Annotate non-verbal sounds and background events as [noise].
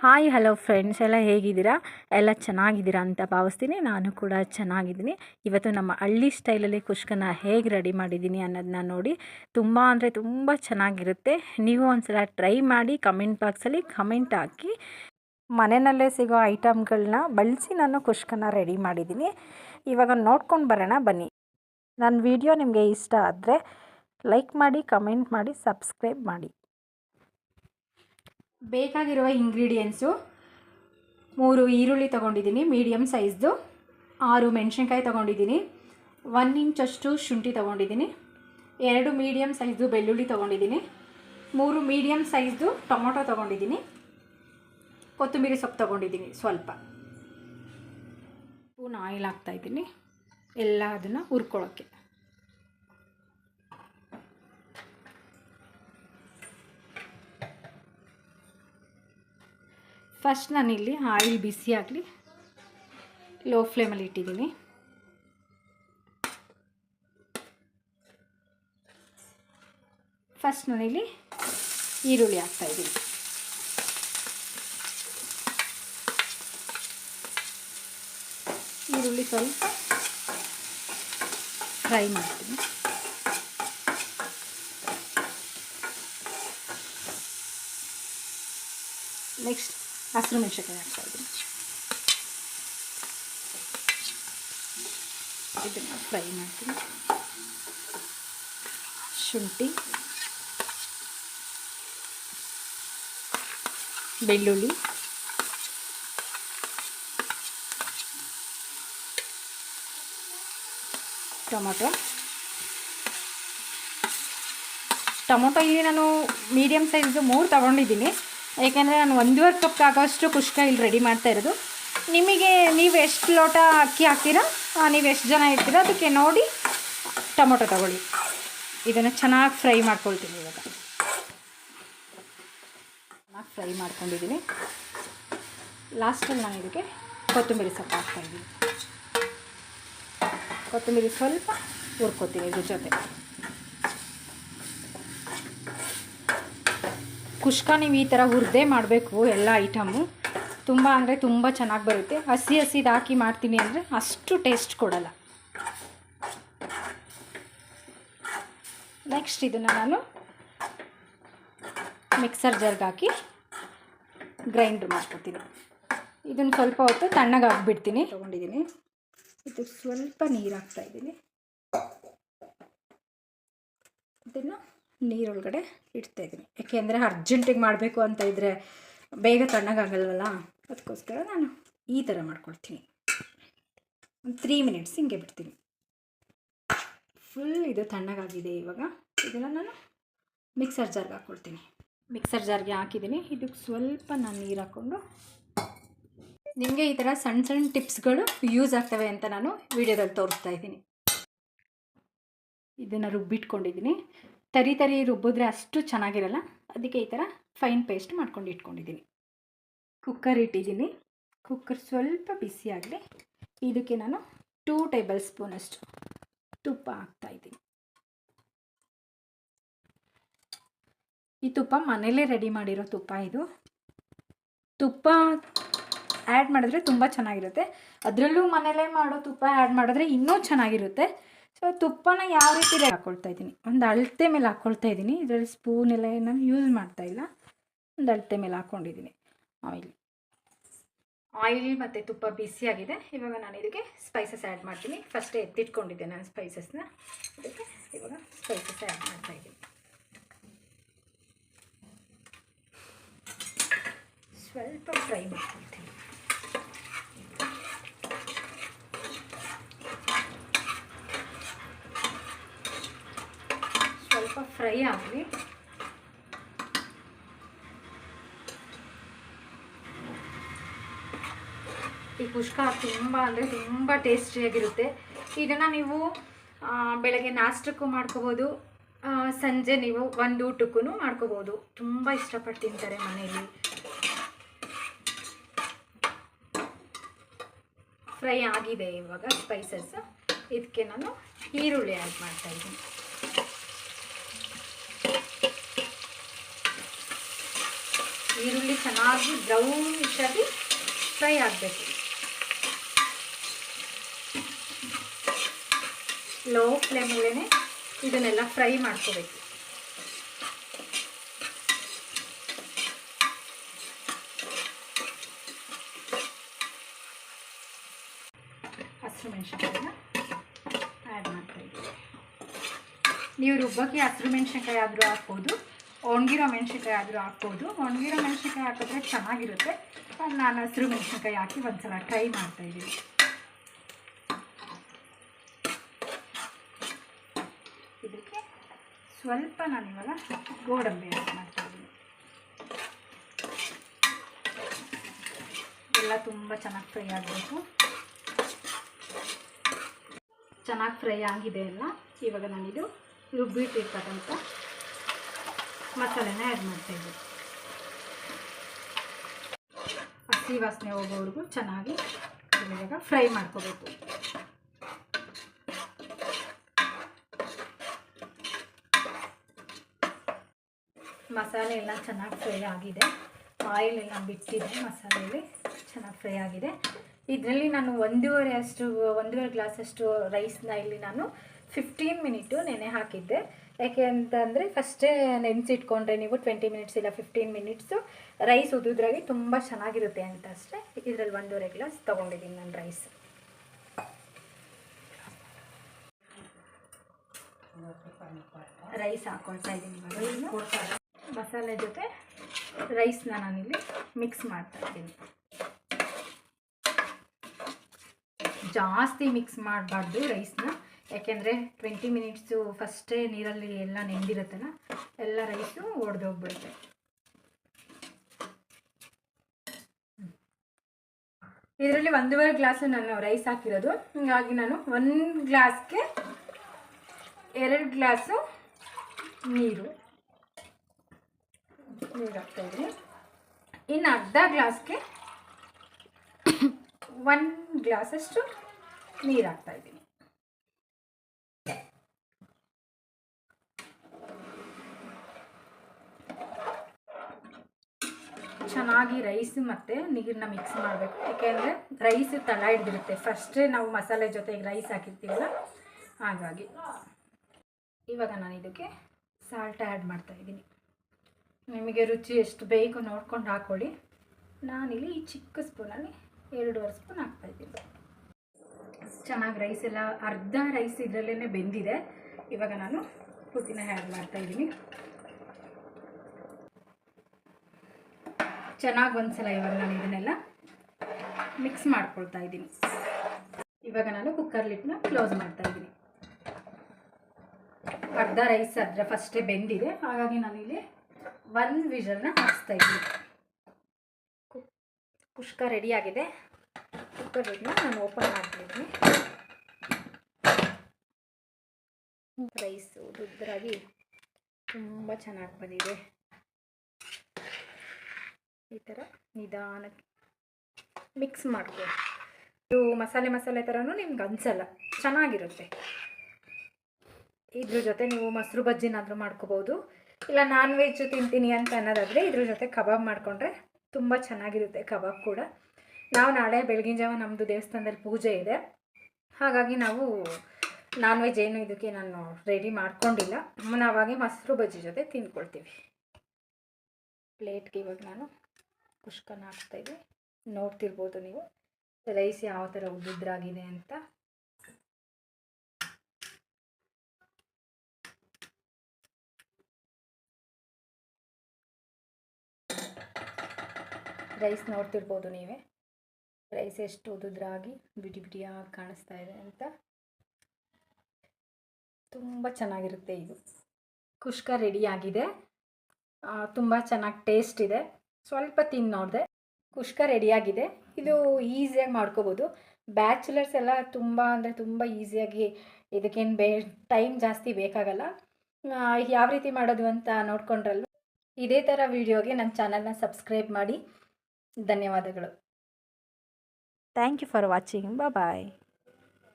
Hi hello friends ಎಲ್ಲ ಹೇಗಿದ್ದೀರಾ? ಎಲ್ಲ ಚೆನ್ನಾಗಿದ್ದೀರಾ ಅಂತ ಭಾವಿಸ್ತೀನಿ. ನಾನು ಕೂಡ ಚೆನ್ನಾಗಿದ್ದೀನಿ. ಇವತ್ತು ನಮ್ಮ ಹಳ್ಳಿ ಸ್ಟೈಲಲ್ಲಿ ಕುಷ್ಕನ ಹೇಗೆ ರೆಡಿ ಮಾಡಿದ್ದೀನಿ ಅನ್ನೋದನ್ನ ನೋಡಿ ತುಂಬ ಅಂದರೆ ತುಂಬ ಚೆನ್ನಾಗಿರುತ್ತೆ. ನೀವು ಒಂದ್ಸಲ ಟ್ರೈ ಮಾಡಿ ಕಮೆಂಟ್ ಬಾಕ್ಸಲ್ಲಿ ಕಮೆಂಟ್ ಹಾಕಿ. ಮನೆಯಲ್ಲೇ ಸಿಗೋ ಐಟಮ್ಗಳನ್ನ ಬಳಸಿ ನಾನು ಕುಷ್ಕನ ರೆಡಿ ಮಾಡಿದ್ದೀನಿ. ಇವಾಗ ನೋಡ್ಕೊಂಡು ಬರೋಣ, ಬನ್ನಿ. ನನ್ನ ವಿಡಿಯೋ ನಿಮಗೆ ಇಷ್ಟ ಆದರೆ ಲೈಕ್ ಮಾಡಿ, ಕಮೆಂಟ್ ಮಾಡಿ, ಸಬ್ಸ್ಕ್ರೈಬ್ ಮಾಡಿ. ಬೇಕಾಗಿರುವ ಇಂಗ್ರೀಡಿಯೆಂಟ್ಸು ಮೂರು ಈರುಳ್ಳಿ ತೊಗೊಂಡಿದ್ದೀನಿ ಮೀಡಿಯಮ್ ಸೈಜ್ದು. ಆರು ಮೆಣಸಿನ್ಕಾಯಿ ತೊಗೊಂಡಿದ್ದೀನಿ, ಒನ್ ಇಂಚಷ್ಟು ಶುಂಠಿ ತೊಗೊಂಡಿದ್ದೀನಿ, ಎರಡು ಮೀಡಿಯಮ್ ಸೈಜ್ದು ಬೆಳ್ಳುಳ್ಳಿ ತೊಗೊಂಡಿದ್ದೀನಿ, ಮೂರು ಮೀಡಿಯಮ್ ಸೈಜ್ದು ಟೊಮೊಟೊ ತೊಗೊಂಡಿದ್ದೀನಿ, ಕೊತ್ತಂಬರಿ ಸೊಪ್ಪು ತೊಗೊಂಡಿದ್ದೀನಿ ಸ್ವಲ್ಪ. ಸ್ಪೂನ್ ಆಯಿಲ್ ಹಾಕ್ತಾಯಿದ್ದೀನಿ ಎಲ್ಲ ಅದನ್ನು ಹುರ್ಕೊಳ್ಳೋಕ್ಕೆ. ಫಸ್ಟ್ ನಾನಿಲ್ಲಿ ಆಯಿಲ್ ಬಿಸಿ ಆಗಲಿ ಲೋ ಫ್ಲೇಮಲ್ಲಿ ಇಟ್ಟಿದ್ದೀನಿ. ಫಸ್ಟ್ ನಾನಿಲ್ಲಿ ಈರುಳ್ಳಿ ಹಾಕ್ತಾಯಿದ್ದೀನಿ ಈರುಳ್ಳಿ ಸ್ವಲ್ಪ ಫ್ರೈ ಮಾಡ್ತೀನಿ. ನೆಕ್ಸ್ಟ್ ಹಸಿರು ಮೆಣಸಿನ್ಕಾಯಿ ಹಾಕ್ತಾಯಿದ್ದೀನಿ ಇದನ್ನು ಫ್ರೈ ಮಾಡ್ತೀನಿ ಶುಂಠಿ ಬೆಳ್ಳುಳ್ಳಿ ಟೊಮೊಟೊ ಟೊಮೊಟೊ ಇಲ್ಲಿ ನಾನು ಮೀಡಿಯಮ್ ಸೈಜ್ದು ಮೂರು ತಗೊಂಡಿದ್ದೀನಿ ಏಕೆಂದರೆ ನಾನು ಒಂದೂವರೆ ಕಪ್ ಆಗೋಷ್ಟು ಕುಷ್ಕ ಇಲ್ಲಿ ರೆಡಿ ಮಾಡ್ತಾ ಇರೋದು. ನಿಮಗೆ ನೀವು ಎಷ್ಟು ಲೋಟ ಅಕ್ಕಿ ಹಾಕ್ತೀರಾ? ನೀವು ಎಷ್ಟು ಜನ ಇರ್ತೀರ? ಅದಕ್ಕೆ ನೋಡಿ ಟೊಮೊಟೊ ತಗೊಳ್ಳಿ. ಇದನ್ನು ಚೆನ್ನಾಗಿ ಫ್ರೈ ಮಾಡ್ಕೊಳ್ತೀನಿ ಇವಾಗ. ಚೆನ್ನಾಗಿ ಫ್ರೈ ಮಾಡ್ಕೊಂಡಿದ್ದೀನಿ. ಲಾಸ್ಟಲ್ಲಿ ನಾನು ಇದಕ್ಕೆ ಕೊತ್ತಂಬರಿ ಸೊಪ್ಪು ಹಾಕ್ತಾಯಿದ್ದೀನಿ ಕೊತ್ತಂಬರಿ ಸ್ವಲ್ಪ ಹುರ್ಕೋತೀನಿ ಇದ್ರ ಜೊತೆ. ಕುಷ್ಕ ನೀವು ಈ ಥರ ಹುರಿದೇ ಮಾಡಬೇಕು ಎಲ್ಲ ಐಟಮು ತುಂಬ ಅಂದರೆ ತುಂಬ ಚೆನ್ನಾಗಿ ಬರುತ್ತೆ. ಹಸಿ ಹಸಿದು ಹಾಕಿ ಮಾಡ್ತೀನಿ ಅಂದರೆ ಅಷ್ಟು ಟೇಸ್ಟ್ ಕೊಡಲ್ಲ. ನೆಕ್ಸ್ಟ್ ಇದನ್ನು ನಾನು ಮಿಕ್ಸರ್ ಜರ್ಗೆ ಹಾಕಿ ಗ್ರೈಂಡ್ರ್ ಮಾಡ್ಕೊತೀನಿ. ಇದನ್ನು ಸ್ವಲ್ಪ ಹೊತ್ತು ತಣ್ಣಗೆ ಹಾಕ್ಬಿಡ್ತೀನಿ ತೊಗೊಂಡಿದ್ದೀನಿ ಇದು ಸ್ವಲ್ಪ ನೀರು ಹಾಕ್ತಾಯಿದ್ದೀನಿ ಇದನ್ನು ನೀರೊಳಗಡೆ ಇಡ್ತಾಯಿದ್ದೀನಿ ಯಾಕೆಂದರೆ ಅರ್ಜೆಂಟಿಗೆ ಮಾಡಬೇಕು ಅಂತ ಇದ್ದರೆ ಬೇಗ ತಣ್ಣಗಾಗಲ್ವಲ್ಲ? ಅದಕ್ಕೋಸ್ಕರ ನಾನು ಈ ಥರ ಮಾಡ್ಕೊಳ್ತೀನಿ. ಒಂದು ತ್ರೀ ಮಿನಿಟ್ಸ್ ಹಿಂಗೆ ಬಿಡ್ತೀನಿ. ಫುಲ್ ಇದು ತಣ್ಣಗಾಗಿದೆ ಇವಾಗ. ಇದನ್ನು ನಾನು ಮಿಕ್ಸರ್ ಜಾರ್ಗೆ ಹಾಕ್ಕೊಳ್ತೀನಿ ಮಿಕ್ಸರ್ ಜಾರ್ಗೆ ಹಾಕಿದ್ದೀನಿ. ಇದಕ್ಕೆ ಸ್ವಲ್ಪ ನಾನು ನೀರು ಹಾಕ್ಕೊಂಡು ನಿಮಗೆ ಈ ಥರ ಸಣ್ಣ ಸಣ್ಣ ಟಿಪ್ಸ್ಗಳು ಯೂಸ್ ಆಗ್ತವೆ ಅಂತ ನಾನು ವಿಡಿಯೋದಲ್ಲಿ ತೋರಿಸ್ತಾ ಇದ್ದೀನಿ. ಇದನ್ನು ರುಬ್ಬಿಟ್ಕೊಂಡಿದ್ದೀನಿ. ತರಿ ತರಿ ರುಬ್ಬಿದ್ರೆ ಅಷ್ಟು ಚೆನ್ನಾಗಿರಲ್ಲ? ಅದಕ್ಕೆ ಈ ಥರ ಫೈನ್ ಪೇಸ್ಟ್ ಮಾಡ್ಕೊಂಡು ಇಟ್ಕೊಂಡಿದ್ದೀನಿ. ಕುಕ್ಕರ್ ಇಟ್ಟಿದ್ದೀನಿ. ಕುಕ್ಕರ್ ಸ್ವಲ್ಪ ಬಿಸಿ ಆಗಲಿ, ಇದಕ್ಕೆ ನಾನು ಟೂ ಟೇಬಲ್ ಸ್ಪೂನಷ್ಟು ತುಪ್ಪ ಹಾಕ್ತಾಯಿದ್ದೀನಿ ಈ ತುಪ್ಪ ಮನೇಲೇ ರೆಡಿ ಮಾಡಿರೋ ತುಪ್ಪ ಇದು. ತುಪ್ಪ ಆ್ಯಡ್ ಮಾಡಿದ್ರೆ ತುಂಬ ಚೆನ್ನಾಗಿರುತ್ತೆ. ಅದರಲ್ಲೂ ಮನೇಲೇ ಮಾಡೋ ತುಪ್ಪ ಆ್ಯಡ್ ಮಾಡಿದ್ರೆ ಇನ್ನೂ ಚೆನ್ನಾಗಿರುತ್ತೆ. ಸೊ ತುಪ್ಪನ ಯಾವ ರೀತಿ ಹಾಕ್ಕೊಳ್ತಾ ಇದ್ದೀನಿ? ಒಂದು ಅಳತೆ ಮೇಲೆ ಹಾಕ್ಕೊಳ್ತಾ ಇದ್ದೀನಿ. ಇದರಲ್ಲಿ ಸ್ಪೂನ್ ಎಲ್ಲ ಯೂಸ್ ಮಾಡ್ತಾ ಇಲ್ಲ. ಒಂದು ಅಳತೆ ಮೇಲೆ ಹಾಕ್ಕೊಂಡಿದ್ದೀನಿ ಆಯಿಲ್. ಆಯಿಲ್ ಮತ್ತು ತುಪ್ಪ ಬಿಸಿಯಾಗಿದೆ. ಇವಾಗ ನಾನು ಇದಕ್ಕೆ ಸ್ಪೈಸಸ್ ಆ್ಯಡ್ ಮಾಡ್ತೀನಿ. ಫಸ್ಟೇ ಎತ್ತಿಟ್ಕೊಂಡಿದ್ದೆ ನಾನು ಸ್ಪೈಸಸ್ನ ಅದಕ್ಕೆ ಇವಾಗ ಸ್ಪೈಸಸ್ ಆ್ಯಡ್ ಮಾಡ್ತಾ ಇದ್ದೀನಿ. ಸ್ವಲ್ಪ ಫ್ರೈ ಮಾಡ್ಕೊಳ್ತೀನಿ ಸ್ವಲ್ಪ ಫ್ರೈ ಆಗಲಿ ಈ ಕುಷ್ಕ ತುಂಬ ಅಂದರೆ ತುಂಬ ಟೇಸ್ಟಿಯಾಗಿರುತ್ತೆ. ಇದನ್ನು ನೀವು ಬೆಳಗ್ಗೆ ನಾಷ್ಟಕ್ಕೂ ಮಾಡ್ಕೋಬೋದು. ಸಂಜೆ ನೀವು ಒಂದು ಊಟಕ್ಕೂ ಮಾಡ್ಕೋಬೋದು. ತುಂಬ ಇಷ್ಟಪಟ್ಟು ತಿಂತಾರೆ ಮನೆಯಲ್ಲಿ. ಫ್ರೈ ಆಗಿದೆ ಇವಾಗ, ಸ್ಪೈಸಸ್. ಇದಕ್ಕೆ ನಾನು ಈರುಳ್ಳಿ ಆ್ಯಡ್ ಮಾಡ್ತಾಯಿದ್ದೀನಿ ಈರುಳ್ಳಿ ಚೆನ್ನಾಗಿ ಬ್ರೌನಿಶ್ ಆಗಿ ಫ್ರೈ ಆಗಬೇಕು. ಲೋ ಫ್ಲೇಮಲ್ಲೇ ಇದನ್ನೆಲ್ಲ ಫ್ರೈ ಮಾಡ್ಕೋಬೇಕು. ಹಸಿರು ಮೆಣಸಿನ್ಕಾಯಿನ ಆ್ಯಡ್ ಮಾಡ್ತಾ ನೀವು ರುಬ್ಬಕ್ಕೆ ಹಸಿರು ಮೆಣಸಿನ್ಕಾಯಿ ಆದರೂ ಹಾಕ್ಬೋದು. ಒಣಗಿರೋ ಮೆಣಸಿನ್ಕಾಯಿ ಆದರೂ ಹಾಕ್ಬೋದು. ಒಣಗಿರೋ ಮೆಣಸಿನ್ಕಾಯಿ ಹಾಕಿದ್ರೆ ಚೆನ್ನಾಗಿರುತ್ತೆ. ನಾನು ಹಸಿರು ಮೆಣಸಿನ್ಕಾಯಿ ಹಾಕಿ ಒಂದ್ಸಲ ಟ್ರೈ ಮಾಡ್ತಾಯಿದ್ದೀನಿ ಇದಕ್ಕೆ ಸ್ವಲ್ಪ ನಾನು ಇವಾಗ ಗೋಡಂಬಿ ಹಾಕಿ ಮಾಡ್ತಾಯಿದ್ದೀನಿ ಎಲ್ಲ ತುಂಬ ಚೆನ್ನಾಗಿ ಫ್ರೈ ಆಗಬೇಕು. ಚೆನ್ನಾಗಿ ಫ್ರೈ ಆಗಿದೆ ಎಲ್ಲ. ಇವಾಗ ನಾನಿದು ರುಬ್ಬಿಟ್ಟಿರ್ತಕ್ಕಂಥ ಮಸಾಲೆನ ಆ್ಯಡ್ ಮಾಡ್ತಾಯಿದ್ದೆ ಹಸಿ ವಾಸನೆ ಹೋಗೋವರೆಗೂ ಚೆನ್ನಾಗಿ ಇವಾಗ ಫ್ರೈ ಮಾಡ್ಕೋಬೇಕು. ಮಸಾಲೆ ಎಲ್ಲ ಚೆನ್ನಾಗಿ ಫ್ರೈ ಆಗಿದೆ. ಆಯಿಲ್ ಎಲ್ಲ ಬಿಟ್ಟಿದೆ ಮಸಾಲೆಯಲ್ಲಿ ಚೆನ್ನಾಗಿ ಫ್ರೈ ಆಗಿದೆ. ಇದರಲ್ಲಿ ನಾನು ಒಂದೂವರೆ ಅಷ್ಟು, ಒಂದೂವರೆ ಗ್ಲಾಸಷ್ಟು ರೈಸ್ನ ಇಲ್ಲಿ ನಾನು ಫಿಫ್ಟೀನ್ ಮಿನಿಟು ನೆನೆ ಹಾಕಿದ್ದೆ. ಯಾಕೆ ಅಂತಂದರೆ ಫಸ್ಟೇ ನೆನೆಸಿಟ್ಕೊಂಡ್ರೆ ನೀವು ಟ್ವೆಂಟಿ ಮಿನಿಟ್ಸ್ ಇಲ್ಲ ಫಿಫ್ಟೀನ್ ಮಿನಿಟ್ಸು ರೈಸ್ ಉದುದ್ರಾಗಿ ತುಂಬ ಚೆನ್ನಾಗಿರುತ್ತೆ ಅಂತ ಅಷ್ಟೇ. ಇದರಲ್ಲಿ ಒಂದೂವರೆ ಗ್ಲಾಸ್ ತೊಗೊಂಡಿದ್ದೀನಿ ನಾನು ರೈಸ್ ರೈಸ್ ಹಾಕೊಳ್ತಾ ಇದ್ದೀನಿ ಮಸಾಲೆ ಜೊತೆ ರೈಸ್ನ ನಾನಿಲ್ಲಿ ಮಿಕ್ಸ್ ಮಾಡ್ತಾ ಇದ್ದೀನಿ ಜಾಸ್ತಿ ಮಿಕ್ಸ್ ಮಾಡಬಾರ್ದು ರೈಸ್ನ ಯಾಕೆಂದರೆ ಟ್ವೆಂಟಿ ಮಿನಿಟ್ಸು ಫಸ್ಟೇ ನೀರಲ್ಲಿ ಎಲ್ಲ ನೆಂದಿರುತ್ತಲ್ಲ, ಎಲ್ಲ ರೈಸು ಒಡೆದೋಗ್ಬಿಡುತ್ತೆ ಇದರಲ್ಲಿ ಒಂದೂವರೆ ಗ್ಲಾಸ್ ನಾನು ರೈಸ್ ಹಾಕಿರೋದು. ಹಾಗಾಗಿ ನಾನು ಒಂದು ಗ್ಲಾಸ್ಗೆ ಎರಡು ಗ್ಲಾಸು ನೀರು. ನೀರು ಹಾಕ್ತಾಯಿದ್ದೀನಿ ಇನ್ನು ಅರ್ಧ ಗ್ಲಾಸ್ಗೆ ಒಂದು [coughs] ಗ್ಲಾಸಷ್ಟು ನೀರು ಹಾಕ್ತಾಯಿದ್ದೀನಿ ಚೆನ್ನಾಗಿ ರೈಸ್ ಮತ್ತು ನೀರನ್ನ ಮಿಕ್ಸ್ ಮಾಡಬೇಕು. ಯಾಕೆಂದರೆ ರೈಸ್ ತಳ ಹಿಡ್ದಿರುತ್ತೆ. ಫಸ್ಟೇ ನಾವು ಮಸಾಲೆ ಜೊತೆಗೆ ರೈಸ್ ಹಾಕಿರ್ತೀವಲ್ಲ? ಹಾಗಾಗಿ. ಇವಾಗ ನಾನು ಇದಕ್ಕೆ ಸಾಲ್ಟ್ ಆ್ಯಡ್ ಮಾಡ್ತಾಯಿದ್ದೀನಿ ನಿಮಗೆ ರುಚಿ ಎಷ್ಟು ಬೇಕು ನೋಡ್ಕೊಂಡು ಹಾಕ್ಕೊಳ್ಳಿ ನಾನಿಲ್ಲಿ ಈ ಚಿಕ್ಕ ಸ್ಪೂನಲ್ಲಿ ಎರಡೂವರೆ ಸ್ಪೂನ್ ಹಾಕ್ತಾಯಿದ್ದೀನಿ ಚೆನ್ನಾಗಿ ರೈಸ್ ಎಲ್ಲ, ಅರ್ಧ ರೈಸ್ ಇದರಲ್ಲೇ ಬೆಂದಿದೆ. ಇವಾಗ ನಾನು ಪುದೀನ ಆ್ಯಡ್ ಮಾಡ್ತಾಯಿದ್ದೀನಿ ಚೆನ್ನಾಗಿ ಒಂದ್ಸಲ ಇವಾಗ ನಾನು ಇದನ್ನೆಲ್ಲ ಮಿಕ್ಸ್ ಮಾಡ್ಕೊಳ್ತಾ ಇದ್ದೀನಿ. ಇವಾಗ ನಾನು ಕುಕ್ಕರ್ ಲಿಟ್ನ ಕ್ಲೋಸ್ ಮಾಡ್ತಾ ಇದ್ದೀನಿ. ಅರ್ಧ ರೈಸ್ ಅದರ ಫಸ್ಟೇ ಬೆಂದಿದೆ. ಹಾಗಾಗಿ ನಾನು ಇಲ್ಲಿ ಒನ್ ವಿಷಲ್ನ ಹಾಕ್ಸ್ತಾ ಇದ್ದೀನಿ. ಕುಷ್ಕ ರೆಡಿಯಾಗಿದೆ ಕುಕ್ಕರ್ ಲಿಟ್ನ ನಾನು ಓಪನ್ ಮಾಡ್ತಿದ್ದೀನಿ ರೈಸು ಉದ್ರಾಗಿ ತುಂಬ ಚೆನ್ನಾಗಿ ಬಂದಿದೆ. ಈ ಥರ ನಿಧಾನಕ್ಕೆ ಮಿಕ್ಸ್ ಮಾಡ್ಕೊಳ್ಳಿ ಇದು ಮಸಾಲೆ ಮಸಾಲೆ ಥರನೂ ನಿಮ್ಗೆ ಅನ್ಸಲ್ಲ, ಚೆನ್ನಾಗಿರುತ್ತೆ. ಇದ್ರ ಜೊತೆ ನೀವು ಮೊಸರು ಬಜ್ಜಿನಾದರೂ ಮಾಡ್ಕೋಬೋದು. ಇಲ್ಲ ನಾನ್ ವೆಜ್ ತಿಂತೀನಿ ಅಂತ ಅನ್ನೋದಾದರೆ ಇದ್ರ ಜೊತೆ ಕಬಾಬ್ ಮಾಡಿಕೊಂಡ್ರೆ ತುಂಬ ಚೆನ್ನಾಗಿರುತ್ತೆ ಕಬಾಬ್ ಕೂಡ. ನಾವು ನಾಳೆ ಬೆಳಗಿನ ಜಾವ ನಮ್ಮದು ದೇವಸ್ಥಾನದಲ್ಲಿ ಪೂಜೆ ಇದೆ. ಹಾಗಾಗಿ ನಾವು ನಾನ್ ವೆಜ್ ಏನು ಇದಕ್ಕೆ ನಾನು ರೆಡಿ ಮಾಡ್ಕೊಂಡಿಲ್ಲ. ನಾವಾಗೆ ಮೊಸರು ಬಜ್ಜಿ ಜೊತೆ ತಿಂದ್ಕೊಳ್ತೀವಿ. ಪ್ಲೇಟ್ಗೆ ಇವಾಗ ನಾನು ಕುಷ್ಕನ ಹಾಕ್ತಾಯಿದ್ವಿ ನೋಡ್ತಿರ್ಬೋದು ನೀವು. ರೈಸ್ ಯಾವ ಥರ ಉದ್ದಿದ್ರಾಗಿದೆ ಅಂತ. ರೈಸ್ ನೋಡ್ತಿರ್ಬೋದು ನೀವೇ. ರೈಸ್ ಎಷ್ಟು ಉದುದ್ರಾಗಿ ಬಿಡಿ ಬಿಡಿಯಾಗಿ ಕಾಣಿಸ್ತಾ ಇದೆ ಅಂತ. ತುಂಬ ಚೆನ್ನಾಗಿರುತ್ತೆ ಇದು. ಕುಷ್ಕ ರೆಡಿಯಾಗಿದೆ ತುಂಬ ಚೆನ್ನಾಗಿ ಟೇಸ್ಟ್ ಇದೆ. ಸ್ವಲ್ಪ ತಿಂದು ನೋಡಿದೆ ಕುಷ್ಕ ರೆಡಿಯಾಗಿದೆ ಇದು ಈಸಿಯಾಗಿ ಮಾಡ್ಕೋಬೋದು. ಬ್ಯಾಚುಲರ್ಸ್ ಎಲ್ಲ ತುಂಬ ಅಂದರೆ ತುಂಬ ಈಸಿಯಾಗಿ ಇದಕ್ಕೇನು ಬೇ ಟೈಮ್ ಜಾಸ್ತಿ ಬೇಕಾಗಲ್ಲ. ಯಾವ ರೀತಿ ಮಾಡೋದು ಅಂತ ನೋಡ್ಕೊಂಡ್ರಲ್ಲ ಇದೇ ಥರ ವಿಡಿಯೋಗೆ ನನ್ನ ಚಾನಲ್ನ ಸಬ್ಸ್ಕ್ರೈಬ್ ಮಾಡಿ. ಧನ್ಯವಾದಗಳು. Thank you for watching bye